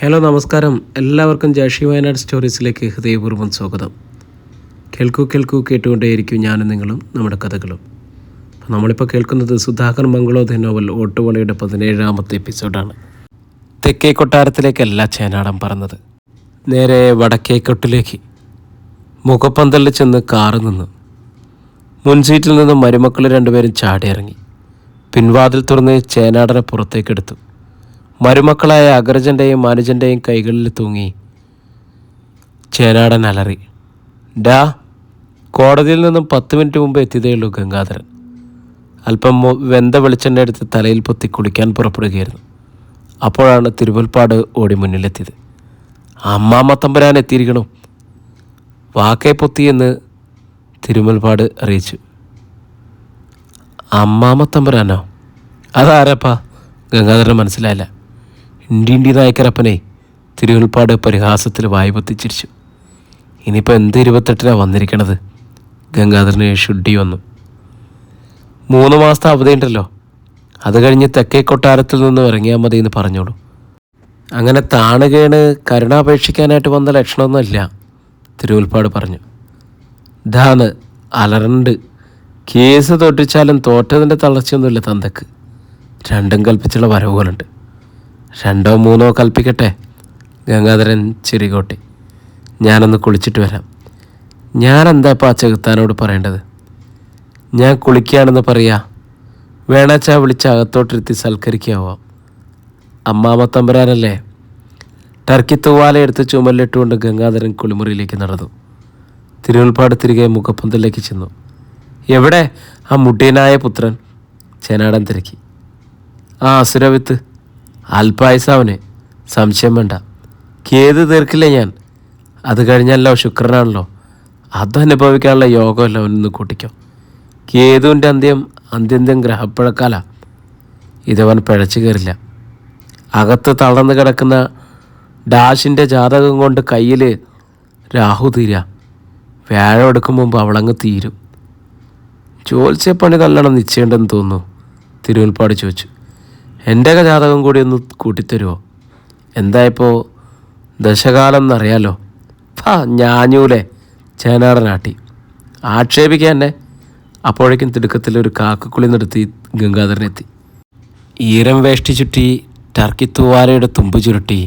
Hello നമസ്കാരം. എല്ലാവർക്കും ജാഷി വയനാട് സ്റ്റോറീസിലേക്ക് ഹൃദയപൂർവം സ്വാഗതം. കേൾക്കൂ കേൾക്കൂ കേട്ടുകൊണ്ടേയിരിക്കും ഞാനും നിങ്ങളും നമ്മുടെ കഥകളും. നമ്മളിപ്പോൾ കേൾക്കുന്നത് സുധാകർ മംഗളോധ നോവൽ ഓട്ടുവളയുടെ പതിനേഴാമത്തെ എപ്പിസോഡാണ്. തെക്കേ കൊട്ടാരത്തിലേക്കല്ല ചേനാടൻ പറന്നത്. നേരെ വടക്കേക്കൊട്ടിലേക്ക് മുഖപ്പന്തലിൽ ചെന്ന് കാറ് നിന്ന്. മുൻസീറ്റിൽ നിന്ന് മരുമക്കൾ രണ്ടുപേരും ചാടിയിറങ്ങി. പിൻവാതിൽ തുറന്ന് ചേനാടനെ പുറത്തേക്കെടുത്തു. മരുമക്കളായ അഗ്രജന്റെയും അനുജന്റെയും കൈകളിൽ തൂങ്ങി. ചേനാടൻ അലറി. ഡാ കോടതിയിൽ നിന്നും പത്ത് മിനിറ്റ് മുമ്പ് എത്തിയതേയുള്ളൂ ഗംഗാധരൻ. അല്പം വെന്ത വെളിച്ചെണ്ണ എടുത്ത് തലയിൽ പൊത്തി കുളിക്കാൻ പുറപ്പെടുകയായിരുന്നു. അപ്പോഴാണ് തിരുവൽപ്പാട് ഓടി മുന്നിലെത്തിയത്. അമ്മാമ്മ തമ്പരാൻ എത്തിയിരിക്കണം. വാക്കേ പൊത്തിയെന്ന് തിരുമൽപാട് അറിയിച്ചു. അമ്മാമ്മ തമ്പുരാനോ? അതാരപ്പാ? ഗംഗാധരൻ മനസ്സിലായില്ല. ഇണ്ടി നായക്കരപ്പനെ തിരുവുൾപ്പാട് പരിഹാസത്തിൽ വായ്പത്തിച്ചിരിച്ചു. ഇനിയിപ്പോൾ എന്ത് ഇരുപത്തെട്ടിനാണ് വന്നിരിക്കണത്? ഗംഗാധരന് ഷുഡി വന്നു. മൂന്ന് മാസത്തെ അവധിയുണ്ടല്ലോ. അത് കഴിഞ്ഞ് തെക്കേ കൊട്ടാരത്തിൽ നിന്ന് ഇറങ്ങിയാൽ മതി എന്ന് പറഞ്ഞോളൂ. അങ്ങനെ താണുകേണ് കരുണാപേക്ഷിക്കാനായിട്ട് വന്ന ലക്ഷണമൊന്നുമില്ല തിരുവുൽപ്പാട് പറഞ്ഞു. ഇതാണ് അലറണ്ട്. കേസ് തൊട്ടിച്ചാലും തോറ്റതിന്റെ തളർച്ചയൊന്നുമില്ല തന്തക്ക്. രണ്ടും കൽപ്പിച്ചുള്ള വരവുകളുണ്ട്. രണ്ടോ മൂന്നോ കൽപ്പിക്കട്ടെ ഗംഗാധരൻ ചിരികോട്ടി. ഞാനൊന്ന് കുളിച്ചിട്ട് വരാം. ഞാൻ എന്താ ഇപ്പോൾ ആ ചെകുത്താനോട് പറയേണ്ടത്? ഞാൻ കുളിക്കുകയാണെന്ന് പറയാ വേണാച്ചാ വിളിച്ച് അകത്തോട്ടിരുത്തി സൽക്കരിക്കാവാം? അമ്മാമ തമ്പുരാനല്ലേ ടർക്കി തൂവാല എടുത്ത് ചുമലിട്ടുകൊണ്ട് ഗംഗാധരൻ കുളിമുറിയിലേക്ക് നടന്നു. തിരുവൽപ്പാട് തിരികെ മുഖപ്പന്തലിലേക്ക് ചെന്നു. എവിടെ? ആ മുട്ടിയനായ പുത്രൻ ചേനാടൻ തിരക്കി. ആ അസുരവിത്ത് അല്പായുസാവന് സംശയം വേണ്ട. കേത് തീർക്കില്ല ഞാൻ. അത് കഴിഞ്ഞല്ലോ ശുക്രനാണല്ലോ. അതനുഭവിക്കാനുള്ള യോഗമല്ല അവനൊന്ന് കൂട്ടിക്കോ. കേതുവിന്റെ അന്ത്യം അന്ത്യന്ത്യം ഗ്രഹപ്പിഴക്കാല. ഇതവൻ പിഴച്ചു കയറില്ല. അകത്ത് തളർന്നു കിടക്കുന്ന ഡാഷിന്റെ ജാതകം കൊണ്ട് കയ്യിൽ രാഹു തീരാ. വ്യാഴം എടുക്കും മുമ്പ് അവളങ്ങ് തീരും. ജോത്സ്യപ്പണി നല്ലോണം നിശ്ചയുണ്ടെന്ന് തോന്നുന്നു. തിരുവൽപ്പാട് ചോദിച്ചു. എന്റെ ജാതകം കൂടി ഒന്ന് കൂട്ടിത്തരുമോ എന്തായപ്പോൾ ദശകാലം എന്നറിയാലോ? ഫാ ഞാഞ്ഞൂലെ ചേനാടനാട്ടി ആക്ഷേപിക്കാൻ തന്നെ അപ്പോഴേക്കും തിടുക്കത്തിൽ ഒരു കാക്കക്കുളി നടത്തി ഗംഗാധരനെത്തി. ഈരം വേഷ്ടി ചുറ്റി ടർക്കി തൂവാലയുടെ തുമ്പ് ചുരുട്ടി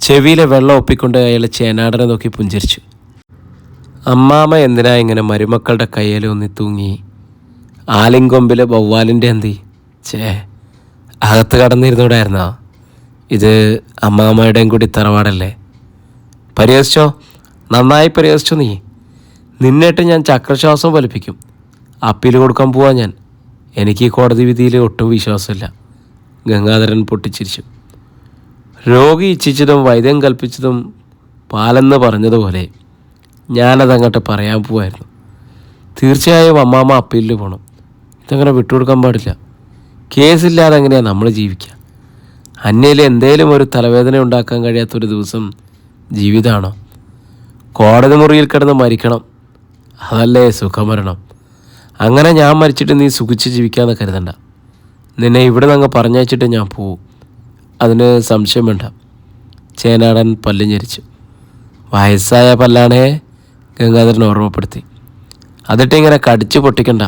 ചെവിയിലെ വെള്ളം ഒപ്പിക്കൊണ്ട് അയാളെ ചേനാടനെ നോക്കി പുഞ്ചിരിച്ചു. അമ്മാമ എന്തിനാ ഇങ്ങനെ മരുമക്കളുടെ കയ്യിൽ ഒന്നി തൂങ്ങി ആലിങ്കൊമ്പിലെ വവ്വാലിന്റെ എന്തി? ചേ അകത്ത് കടന്നിരുന്നൂടായിരുന്നോ? ഇത് അമ്മാമ്മയുടെയും കൂടി തറവാടല്ലേ? പരിഹസിച്ചോ? നന്നായി പരിഹസിച്ചോ നീ. നിന്നിട്ട് ഞാൻ ചക്രശ്വാസം വലിപ്പിക്കും അപ്പീൽ കൊടുക്കാൻ പോവാ ഞാൻ. എനിക്ക് ഈ കോടതി വിധിയിൽ ഒട്ടും വിശ്വാസമില്ല. ഗംഗാധരൻ പൊട്ടിച്ചിരിച്ചു. രോഗി ഇച്ഛിച്ചതും വൈദ്യം കൽപ്പിച്ചതും പാലെന്ന് പറഞ്ഞതുപോലെ ഞാനതങ്ങോട്ട് പറയാൻ പോവായിരുന്നു. തീർച്ചയായും അമ്മാമ്മ അപ്പീലിൽ പോകണം ഇതങ്ങനെ വിട്ടുകൊടുക്കാൻ പാടില്ല. കേസില്ലാതെ എങ്ങനെയാണ് നമ്മൾ ജീവിക്കുക? അന്യയിൽ എന്തേലും ഒരു തലവേദന ഉണ്ടാക്കാൻ കഴിയാത്തൊരു ദിവസം ജീവിതമാണോ കോടതി മുറിയിൽ കിടന്ന് മരിക്കണം. അതല്ലേ സുഖമരണം. അങ്ങനെ ഞാൻ മരിച്ചിട്ട് നീ സുഖിച്ച് ജീവിക്കാമെന്ന് കരുതണ്ട. നിന്നെ ഇവിടെ നിന്ന് അങ്ങ് പറഞ്ഞയച്ചിട്ട് ഞാൻ പോവും. അതിന് സംശയം വേണ്ട. ചേനാടൻ പല്ലും ഞെരിച്ചു. വയസ്സായ പല്ലാണേ ഗംഗാധരൻ ഓർമ്മപ്പെടുത്തി. അതിട്ടിങ്ങനെ കടിച്ചു പൊട്ടിക്കണ്ട.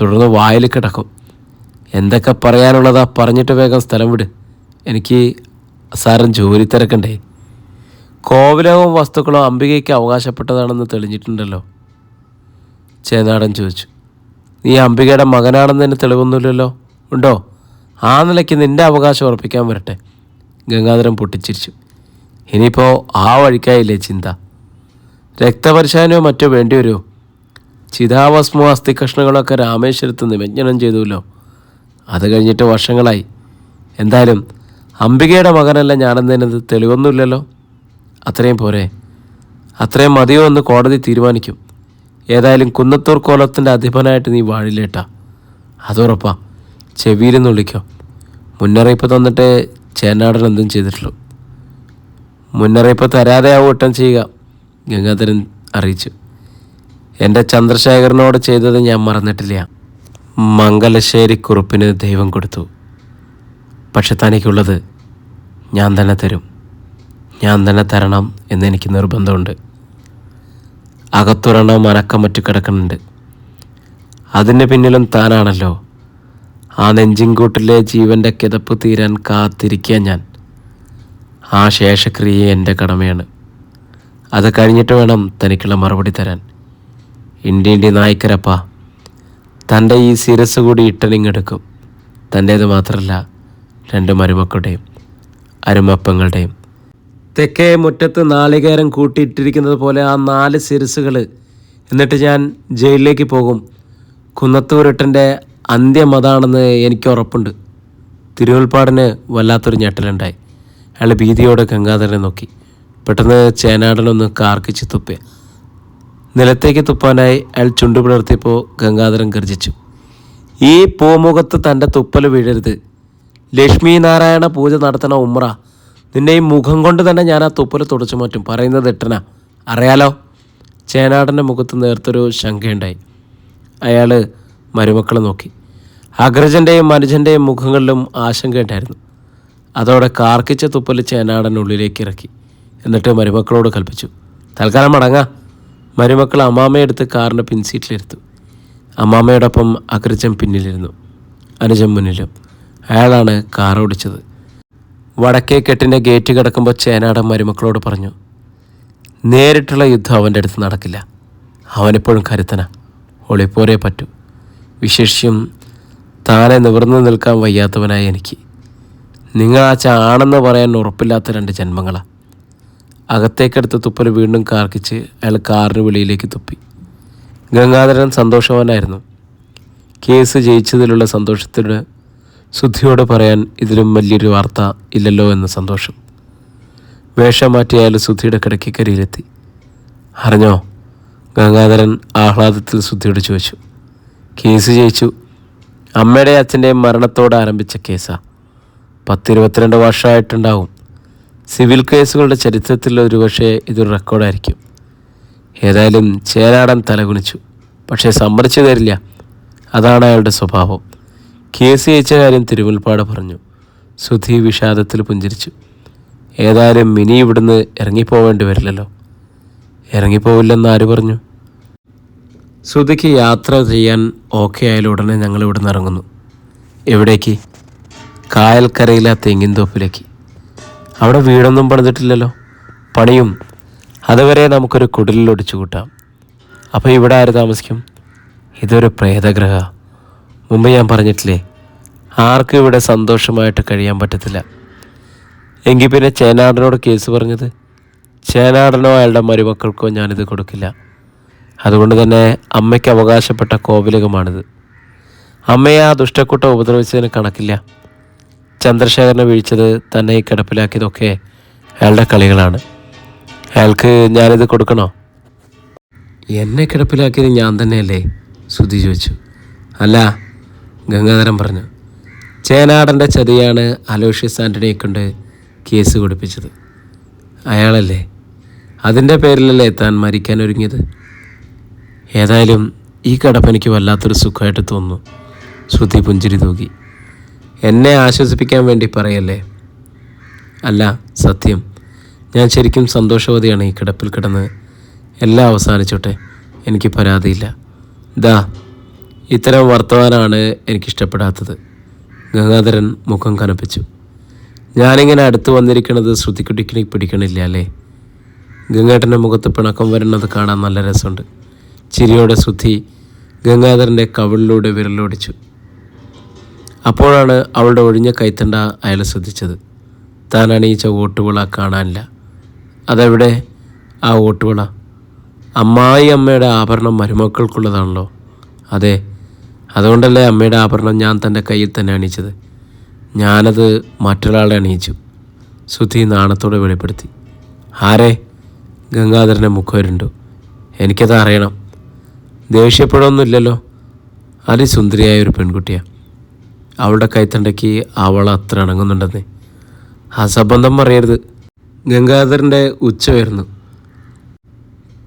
തുടർന്ന് വായിൽ കിടക്കും. എന്തൊക്കെ പറയാനുള്ളതാ പറഞ്ഞിട്ട് വേഗം സ്ഥലം വിട്. എനിക്ക് സാരം ജോലി തിരക്കണ്ടേ. കോവിലവും വസ്തുക്കളും അംബികയ്ക്ക് അവകാശപ്പെട്ടതാണെന്ന് തെളിഞ്ഞിട്ടുണ്ടല്ലോ. ചേനാടൻ ചോദിച്ചു. നീ അംബികയുടെ മകനാണെന്നതിന് തെളിവൊന്നുമില്ലല്ലോ? ഉണ്ടോ? ആ നിലയ്ക്ക് നിന്റെ അവകാശം ഉറപ്പിക്കാൻ വരട്ടെ. ഗംഗാധരൻ പൊട്ടിച്ചിരിച്ചു. ഇനിയിപ്പോൾ ആ വഴിക്കായില്ലേ ചിന്ത? രക്തപരിശോധനയോ മറ്റോ വേണ്ടി വരുമോ ചിതാഭസ്മോ അസ്ഥികഷ്ണങ്ങളൊക്കെ രാമേശ്വരത്ത് നിമജ്ജനം ചെയ്തുല്ലോ അത് കഴിഞ്ഞിട്ട് വർഷങ്ങളായി. എന്തായാലും അംബികയുടെ മകനല്ല ഞാനെന്നതിനത് തെളിവൊന്നുമില്ലല്ലോ. അത്രയും പോരെ. അത്രയും മതിയോ എന്ന് കോടതി തീരുമാനിക്കും. ഏതായാലും കുന്നത്തൂർ കോലത്തിന്റെ അധിപനായിട്ട് നീ വാഴിലേട്ടാ അതുറപ്പാ ചെവിയിലെന്ന് വിളിക്കോ. മുന്നറിയിപ്പ് തന്നിട്ട് ചേനാടൻ എന്തും ചെയ്തിട്ടുള്ളൂ. മുന്നറിയിപ്പ് തരാതെ ആ ഊട്ടം ചെയ്യുക ഗംഗാധരൻ അറിയിച്ചു. എന്റെ ചന്ദ്രശേഖരനോട് ചെയ്തത് ഞാൻ മറന്നിട്ടില്ല. മംഗലശ്ശേരി കുറുപ്പിന് ദൈവം കൊടുത്തു. പക്ഷെ തനിക്കുള്ളത് ഞാൻ തന്നെ തരും. ഞാൻ തന്നെ തരണം എന്നെനിക്ക് നിർബന്ധമുണ്ട്. അകത്തൊരെണ്ണം അനക്കം മറ്റു കിടക്കുന്നുണ്ട് അതിന് പിന്നിലും താനാണല്ലോ. ആ നെഞ്ചിൻകൂട്ടിലെ ജീവന്റെ കിതപ്പ് തീരാൻ കാത്തിരിക്കുക ഞാൻ. ആ ശേഷക്രിയ എന്റെ കടമയാണ്. അത് കഴിഞ്ഞിട്ട് വേണം തനിക്കുള്ള മറുപടി തരാൻ. ഇന്ത്യ ഇന്ത്യ നായ്ക്കരപ്പ. തന്റെ ഈ ശിരസ് കൂടി ഇട്ടണിങ്ങെടുക്കും തന്റേത് മാത്രമല്ല രണ്ട് മരുമക്കളുടെയും അരുമപ്പങ്ങളുടെയും. തെക്കേ മുറ്റത്ത് നാളികേരം കൂട്ടിയിട്ടിരിക്കുന്നത് പോലെ ആ നാല് ശിരസുകൾ എന്നിട്ട് ഞാൻ ജയിലിലേക്ക് പോകും. കുന്നത്തൂരിട്ടന്റെ അന്ത്യം അതാണെന്ന് എനിക്ക് ഉറപ്പുണ്ട് തിരുവൽപ്പാടിന് വല്ലാത്തൊരു ഞെട്ടലുണ്ടായി. അയാൾ ഭീതിയോടെ ഗംഗാധരനെ നോക്കി. പെട്ടെന്ന് ചേനാടനൊന്ന് കാർക്കിച്ച് തുപ്പി. നിലത്തേക്ക് തുപ്പാനായി അയാൾ ചുണ്ടു പിളർത്തിയപ്പോൾ ഗംഗാധരൻ ഗർജിച്ചു ഈ പൂമുഖത്ത് തന്റെ തുപ്പൽ വീഴരുത്. ലക്ഷ്മി നാരായണ പൂജ നടത്തണ ഉമ്ര നിന്നെ ഈ മുഖം കൊണ്ട് തന്നെ ഞാൻ ആ തുപ്പൽ തുടച്ചു മാറ്റും. പറയുന്നത് എട്ടന അറിയാലോ? ചേനാടന്റെ മുഖത്ത് നേർത്തൊരു ശങ്കയുണ്ടായി അയാൾ മരുമക്കളെ നോക്കി. അഗ്രജന്റെയും മനുജന്റെയും മുഖങ്ങളിലും ആശങ്കയുണ്ടായിരുന്നു അതോടെ കാർക്കിച്ച തുപ്പൽ ചേനാടൻ ഉള്ളിലേക്ക് ഇറക്കി. എന്നിട്ട് മരുമക്കളോട് കൽപ്പിച്ചു. തൽക്കാലം മടങ്ങാ. മരുമക്കൾ അമ്മാമ്മയെടുത്ത് കാറിന്റെ പിൻസീറ്റിലിരുത്തു അമ്മാമ്മയോടൊപ്പം അഗ്രജൻ പിന്നിലിരുന്നു. അനുജൻ മുന്നിലും. അയാളാണ് കാർ ഓടിച്ചത്. വടക്കേ കെട്ടിന്റെ ഗേറ്റ് കിടക്കുമ്പോൾ ചേനാടൻ മരുമക്കളോട് പറഞ്ഞു നേരിട്ടുള്ള യുദ്ധം അവന്റെ അടുത്ത് നടക്കില്ല. അവനെപ്പോഴും കരുത്തന. ഒളിപ്പോരേ പറ്റൂ. വിശേഷ്യം താനെ നിവർന്നു നിൽക്കാൻ വയ്യാത്തവനായ എനിക്ക്. നിങ്ങൾ ആ പറയാൻ ഉറപ്പില്ലാത്ത രണ്ട് ജന്മങ്ങളാണ് അകത്തേക്കെടുത്ത് തുപ്പൽ വീണ്ടും കാർക്കിച്ച് അയാൾ കാറിന് വെളിയിലേക്ക് തുപ്പി. ഗംഗാധരൻ സന്തോഷവാനായിരുന്നു. കേസ് ജയിച്ചതിലുള്ള സന്തോഷത്തിന് ശുദ്ധിയോട് പറയാൻ ഇതിലും വലിയൊരു വാർത്ത ഇല്ലല്ലോ എന്ന സന്തോഷം. വേഷം മാറ്റിയാൽ ശുദ്ധിയുടെ കിടക്കിക്കരിയിലെത്തി. അറിഞ്ഞോ? ഗംഗാധരൻ ആഹ്ലാദത്തിൽ ശുദ്ധിയോട് ചോദിച്ചു. കേസ് ജയിച്ചു. അമ്മയുടെ അച്ഛന്റെ മരണത്തോടെ ആരംഭിച്ച കേസാ. പത്തിരുപത്തിരണ്ട് വർഷമായിട്ടുണ്ടാവും. സിവിൽ കേസുകളുടെ ചരിത്രത്തിൽ ഒരുപക്ഷെ ഇതൊരു റെക്കോർഡായിരിക്കും ഏതായാലും ചേരാടൻ തലകുനിച്ചു. പക്ഷേ സമ്മതിച്ചു തരില്ല. അതാണ് അയാളുടെ സ്വഭാവം. കേസ് ജയിച്ച കാര്യം തിരുമുൽപ്പാട് പറഞ്ഞു. സുധി വിഷാദത്തിൽ പുഞ്ചിരിച്ചു. ഏതായാലും മിനി ഇവിടുന്ന് ഇറങ്ങിപ്പോവേണ്ടി വരില്ലല്ലോ. ഇറങ്ങിപ്പോവില്ലെന്ന് ആര് പറഞ്ഞു? സുധിക്ക് യാത്ര ചെയ്യാൻ ഓക്കെ ആയാലും ഉടനെ ഞങ്ങൾ ഇവിടുന്ന് ഇറങ്ങുന്നു. എവിടേക്ക്? കായൽക്കരയിലെ തെങ്ങിൻ തോപ്പിലേക്ക്. അവിടെ വീടൊന്നും പണിതിട്ടില്ലല്ലോ. പണിയും. അതുവരെ നമുക്കൊരു കുടിലിൽ ഒടിച്ചു കൂട്ടാം. അപ്പോൾ ഇവിടെ ആര് താമസിക്കും? ഇതൊരു പ്രേതഗ്രഹ. മുമ്പ് ഞാൻ പറഞ്ഞിട്ടില്ലേ ആർക്കും ഇവിടെ സന്തോഷമായിട്ട് കഴിയാൻ പറ്റത്തില്ല. എങ്കിൽ പിന്നെ ചേനാടനോട് കേസ് പറഞ്ഞത്? ചേനാടനോ അയാളുടെ മരുമക്കൾക്കോ ഞാനിത് കൊടുക്കില്ല. അതുകൊണ്ട് തന്നെ അമ്മയ്ക്ക് അവകാശപ്പെട്ട കോവിലകമാണിത്. അമ്മയെ ആ ദുഷ്ടക്കൂട്ടം ഉപദ്രവിച്ചതിന് കണക്കില്ല. ചന്ദ്രശേഖരനെ വീഴ്ചത് തന്നെ ഈ കിടപ്പിലാക്കിയതൊക്കെ അയാളുടെ കളികളാണ്. അയാൾക്ക് ഞാനിത് കൊടുക്കണോ? എന്നെ കിടപ്പിലാക്കിയത് ഞാൻ തന്നെയല്ലേ? ശ്രുതി ചോദിച്ചു. അല്ല ഗംഗാധരൻ പറഞ്ഞു ചേനാടന്റെ ചതിയാണ് അലോഷ്യസ് ആന്റണിയെ കൊണ്ട് കേസ് കൊടുപ്പിച്ചത്. അയാളല്ലേ? അതിന്റെ പേരിലല്ലേ താൻ മരിക്കാൻ ഒരുങ്ങിയത്? ഏതായാലും ഈ കടപ്പ് എനിക്ക് വല്ലാത്തൊരു സുഖമായിട്ട് തോന്നുന്നു. ശ്രുതി പുഞ്ചിരി തൂകി. എന്നെ ആശ്വസിപ്പിക്കാൻ വേണ്ടി പറയല്ലേ? അല്ല സത്യം. ഞാൻ ശരിക്കും സന്തോഷവതിയാണ് ഈ കിടപ്പിൽ കിടന്ന്. എല്ലാം അവസാനിച്ചോട്ടെ. എനിക്ക് പരാതിയില്ല. ദാ ഇത്തരം വർത്തമാനമാണ് എനിക്കിഷ്ടപ്പെടാത്തത്. ഗംഗാധരൻ മുഖം കനപ്പിച്ചു. ഞാനിങ്ങനെ അടുത്ത് വന്നിരിക്കുന്നത് ശ്രുതിക്കുട്ടിക്ക് പിടിക്കണില്ല അല്ലേ? ഗംഗേട്ടന്റെ മുഖത്ത് പിണക്കം വരുന്നത് കാണാൻ നല്ല രസമുണ്ട്. ചിരിയോടെ ശ്രുതി ഗംഗാധരന്റെ കവിളിലൂടെ വിരലോടിച്ചു. അപ്പോഴാണ് അവളുടെ ഒഴിഞ്ഞ കൈത്തണ്ട അയാൾ ശ്രദ്ധിച്ചത്. താൻ അണിയിച്ച ഓട്ടുവിള കാണാനില്ല. അതെവിടെ? ആ ഓട്ടുവിള അമ്മായി അമ്മയുടെ ആഭരണം മരുമക്കൾക്കുള്ളതാണല്ലോ. അതെ അതുകൊണ്ടല്ലേ അമ്മയുടെ ആഭരണം ഞാൻ തന്റെ കയ്യിൽ തന്നെ അണിയിച്ചത്. ഞാനത് മറ്റൊരാളെ അണിയിച്ചു. സുധി നാണത്തോടെ വെളിപ്പെടുത്തി. ആരെ? ഗംഗാധരന്റെ മുഖവരുണ്ടു? എനിക്കത് അറിയണം ദേഷ്യപ്പെടൊന്നുമില്ലല്ലോ അതിസുന്ദരിയായ ഒരു പെൺകുട്ടിയാണ് അവളുടെ കൈത്തണ്ടയ്ക്ക് അവൾ അത്ര ഇണങ്ങുന്നുണ്ടെന്ന് അസംബന്ധം പറയരുത്. ഗംഗാധരന്റെ ഉച്ച ഉയർന്നു.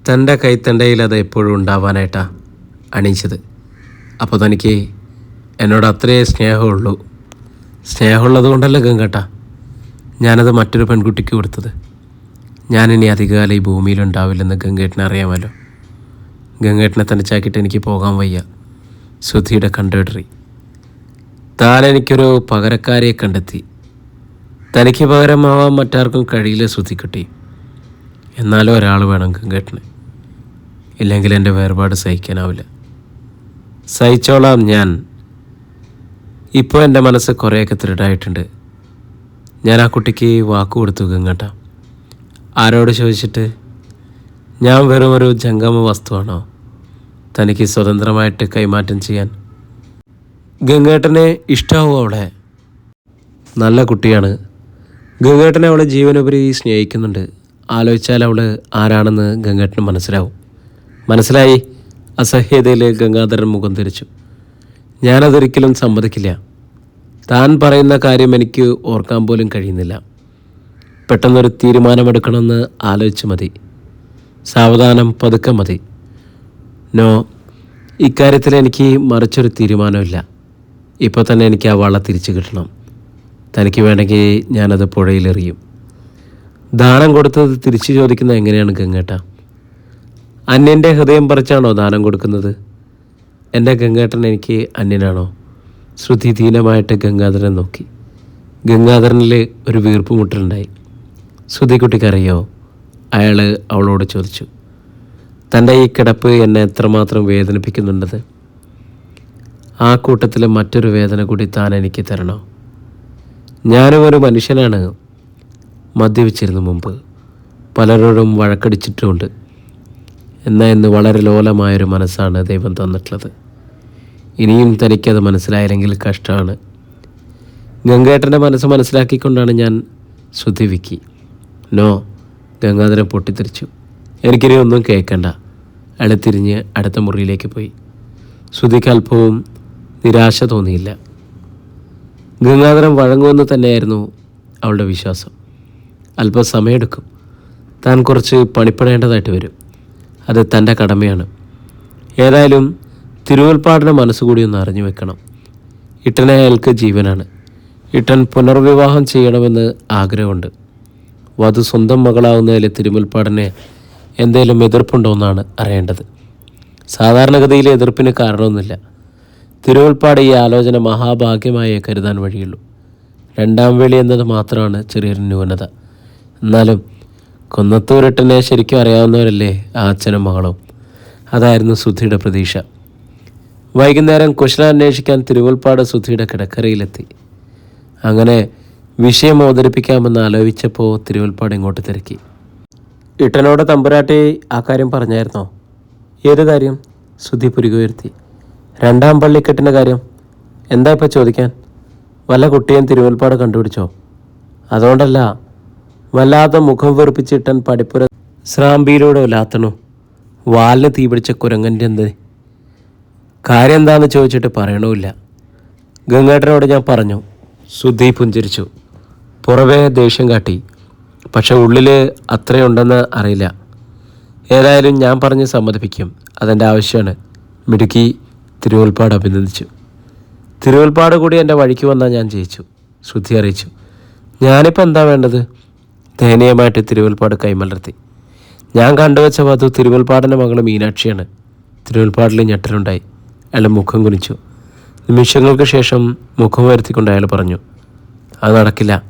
തന്റെ കൈത്തണ്ടയിൽ അത് എപ്പോഴും ഉണ്ടാവാനായിട്ടാ അണിയിച്ചത്. അപ്പോൾ തനിക്ക് എന്നോട് അത്രയേ സ്നേഹമുള്ളൂ. സ്നേഹമുള്ളത് കൊണ്ടല്ല ഗംഗട്ട ഞാനത് മറ്റൊരു പെൺകുട്ടിക്ക് കൊടുത്തത്. ഞാനിനി അധികകാലം ഈ ഭൂമിയിലുണ്ടാവില്ലെന്ന് ഗംഗേട്ടനെ അറിയാമല്ലോ. ഗംഗേട്ടനെ തനിച്ചാക്കിയിട്ട് എനിക്ക് പോകാൻ വയ്യ. സുധിയുടെ കണ്ടിടറി താൻ എനിക്കൊരു പകരക്കാരിയെ കണ്ടെത്തി. തനിക്ക് പകരമാവാൻ മറ്റാർക്കും കഴിയില്ല ശ്രുതിക്കുട്ടി. എന്നാലും ഒരാൾ വേണം ഗംഗേട്ടന്. ഇല്ലെങ്കിൽ എന്റെ വേർപാട് സഹിക്കാനാവില്ല. സഹിച്ചോളാം ഞാൻ. ഇപ്പോൾ എന്റെ മനസ്സ് കുറേയൊക്കെ തിരടായിട്ടുണ്ട് ഞാൻ ആ കുട്ടിക്ക് വാക്ക് കൊടുത്തു ഗംഗട്ട. ആരോട് ചോദിച്ചിട്ട്? ഞാൻ വെറും ഒരു ജംഗമ വസ്തുവാണോ? തനിക്ക് സ്വതന്ത്രമായിട്ട് കൈമാറ്റം ചെയ്യാൻ ഗംഗേട്ടനെ ഇഷ്ടാവും അവളെ? നല്ല കുട്ടിയാണ്. ഗംഗേട്ടനെ അവളെ ജീവനുപരി സ്നേഹിക്കുന്നുണ്ട്. ആലോചിച്ചാൽ അവൾ ആരാണെന്ന് ഗംഗേട്ടന് മനസ്സിലാവും. മനസ്സിലായി? അസഹ്യതയിൽ ഗംഗാധരൻ മുഖം തിരിച്ചു. ഞാനതൊരിക്കലും സമ്മതിക്കില്ല. താൻ പറയുന്ന കാര്യം എനിക്ക് ഓർക്കാൻ പോലും കഴിയുന്നില്ല. പെട്ടെന്നൊരു തീരുമാനമെടുക്കണമെന്ന് ആലോചിച്ച് മതി. സാവധാനം പതുക്കെ മതി. നോ ഇക്കാര്യത്തിൽ എനിക്ക് മറിച്ചൊരു തീരുമാനമില്ല. ഇപ്പോൾ തന്നെ എനിക്ക് ആ വള തിരിച്ചു കിട്ടണം. തനിക്ക് വേണമെങ്കിൽ ഞാനത് പുഴയിലെറിയും. ദാനം കൊടുത്തത് തിരിച്ചു ചോദിക്കുന്നത് എങ്ങനെയാണ് ഗംഗേട്ട? അന്യന്റെ ഹൃദയം പറിച്ചാണോ ദാനം കൊടുക്കുന്നത്? എന്റെ ഗംഗേട്ടൻ എനിക്ക് അന്യനാണോ? ശ്രുതി ദീനമായിട്ട് ഗംഗാധരൻ നോക്കി. ഗംഗാധരനിൽ ഒരു വീർപ്പുമുട്ടലുണ്ടായി. ശ്രുതിക്കുട്ടിക്കറിയോ? അയാൾ അവളോട് ചോദിച്ചു. തന്റെ ഈ കിടപ്പ് എന്നെ എത്രമാത്രം വേദനിപ്പിക്കുന്നുണ്ടത്? ആ കൂട്ടത്തിൽ മറ്റൊരു വേദന കൂടി താൻ എനിക്ക് തരണോ. ഞാനും ഒരു മനുഷ്യനാണ് മദ്യപിച്ചിരുന്നു മുമ്പ്. പലരോടും വഴക്കടിച്ചിട്ടുമുണ്ട് എന്നാൽ ഇന്ന് വളരെ ലോലമായൊരു മനസ്സാണ് ദൈവം തന്നിട്ടുള്ളത്. ഇനിയും തനിക്കത് മനസ്സിലായില്ലെങ്കിൽ കഷ്ടമാണ്. ഗംഗേട്ടന്റെ മനസ്സ് മനസ്സിലാക്കിക്കൊണ്ടാണ് ഞാൻ ശ്രുതിവിക്കി നോ ഗംഗാധരൻ പൊട്ടിത്തെറിച്ചു. എനിക്കിനി ഒന്നും കേൾക്കണ്ട. അയാൾ തിരിഞ്ഞ് അടുത്ത മുറിയിലേക്ക് പോയി. ശ്രുതിക്ക് അല്പവും നിരാശ തോന്നിയില്ല. ഗംഗാധരൻ വഴങ്ങുമെന്ന് തന്നെയായിരുന്നു അവളുടെ വിശ്വാസം. അല്പം സമയമെടുക്കും താൻ കുറച്ച് പണിപ്പെടേണ്ടതായിട്ട് വരും. അത് തന്റെ കടമയാണ്. ഏതായാലും തിരുവൽപ്പാടിന്റെ മനസ്സുകൂടി ഒന്ന് അറിഞ്ഞു വെക്കണം. ഇട്ടനെ അയാൾക്ക് ജീവനാണ്. ഇട്ടൻ പുനർവിവാഹം ചെയ്യണമെന്ന് ആഗ്രഹമുണ്ട്. വധു സ്വന്തം മകളാവുന്നതിൽ തിരുമുൽപ്പാടിന് എന്തെങ്കിലും എതിർപ്പുണ്ടോ എന്നാണ് അറിയേണ്ടത്. സാധാരണഗതിയിൽ എതിർപ്പിന് കാരണമൊന്നുമില്ല. തിരുവൽപ്പാട് ഈ ആലോചന മഹാഭാഗ്യമായേ കരുതാൻ വഴിയുള്ളൂ. രണ്ടാം വേളി എന്നത് മാത്രമാണ് ചെറിയൊരു ന്യൂനത. എന്നാലും കുന്നത്തൂരിട്ടനെ ശരിക്കും അറിയാവുന്നവരല്ലേ ആ അച്ഛനും മകളും? അതായിരുന്നു സുധിയുടെ പ്രതീക്ഷ. വൈകുന്നേരം കുശല അന്വേഷിക്കാൻ തിരുവൽപ്പാട് സുധിയുടെ കിടക്കരയിലെത്തി. അങ്ങനെ വിഷയം അവതരിപ്പിക്കാമെന്ന് ആലോചിച്ചപ്പോൾ തിരുവൽപ്പാട് ഇങ്ങോട്ട് തിരക്കി. ഇട്ടനോട് തമ്പുരാട്ടി ആ കാര്യം പറഞ്ഞായിരുന്നോ? ഏത് കാര്യം? സുധി പുരുകുയർത്തി രണ്ടാം പള്ളിക്കെട്ടിന്റെ കാര്യം എന്താ ഇപ്പം ചോദിക്കാൻ? വല്ല കുട്ടിയും തിരുവൽപ്പാട് കണ്ടുപിടിച്ചോ? അതുകൊണ്ടല്ല വല്ലാതെ മുഖം വെറുപ്പിച്ചിട്ടൻ പടിപ്പുര സ്രാമ്പിയിലൂടെ ലാത്തണു വാലിന് തീ പിടിച്ച കുരങ്ങന്റെ എന്ത്? കാര്യം എന്താണെന്ന് ചോദിച്ചിട്ട് പറയണമില്ല ഗംഗേട്ടനോട് ഞാൻ പറഞ്ഞു സുദ്ധി പുഞ്ചിരിച്ചു. പുറമേ ദേഷ്യം കാട്ടി. പക്ഷെ ഉള്ളിൽ അത്രയുണ്ടെന്ന് അറിയില്ല. ഏതായാലും ഞാൻ പറഞ്ഞ് സമ്മതിപ്പിക്കും. അതെന്റെ ആവശ്യമാണ്. മിടുക്കി തിരുവൽപ്പാട് അഭിനന്ദിച്ചു. തിരുവൽപ്പാട് കൂടി എന്റെ വഴിക്ക് വന്നാൽ ഞാൻ ജയിച്ചു. ശ്രുതി അറിയിച്ചു. ഞാനിപ്പോൾ എന്താ വേണ്ടത്? ദയനീയമായിട്ട് തിരുവൽപ്പാട് കൈമലർത്തി. ഞാൻ കണ്ടുവച്ച വധു തിരുവൽപ്പാടിന്റെ മകൾ മീനാക്ഷിയാണ്. തിരുവൽപ്പാടിൽ ഞെട്ടലുണ്ടായി. അയാൾ മുഖം കുനിച്ചു. നിമിഷങ്ങൾക്ക് ശേഷം മുഖം വരുത്തിക്കൊണ്ട് അയാൾ പറഞ്ഞു അത് നടക്കില്ല.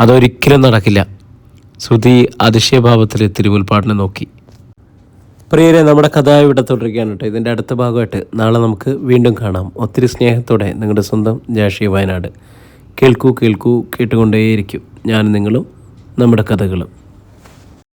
അതൊരിക്കലും നടക്കില്ല. ശ്രുതി അതിശയഭാവത്തിൽ തിരുവൽപ്പാടിനെ നോക്കി. പ്രിയരെ നമ്മുടെ കഥ ഇവിടെ തുടരുകയാണ് കേട്ടോ. ഇതിന്റെ അടുത്ത ഭാഗമായിട്ട് നാളെ നമുക്ക് വീണ്ടും കാണാം. ഒത്തിരി സ്നേഹത്തോടെ നിങ്ങളുടെ സ്വന്തം ജാഷി വയനാട്. കേൾക്കൂ കേൾക്കൂ കേട്ടുകൊണ്ടേയിരിക്കും. ഞാൻ നിങ്ങളും നമ്മുടെ കഥകളും.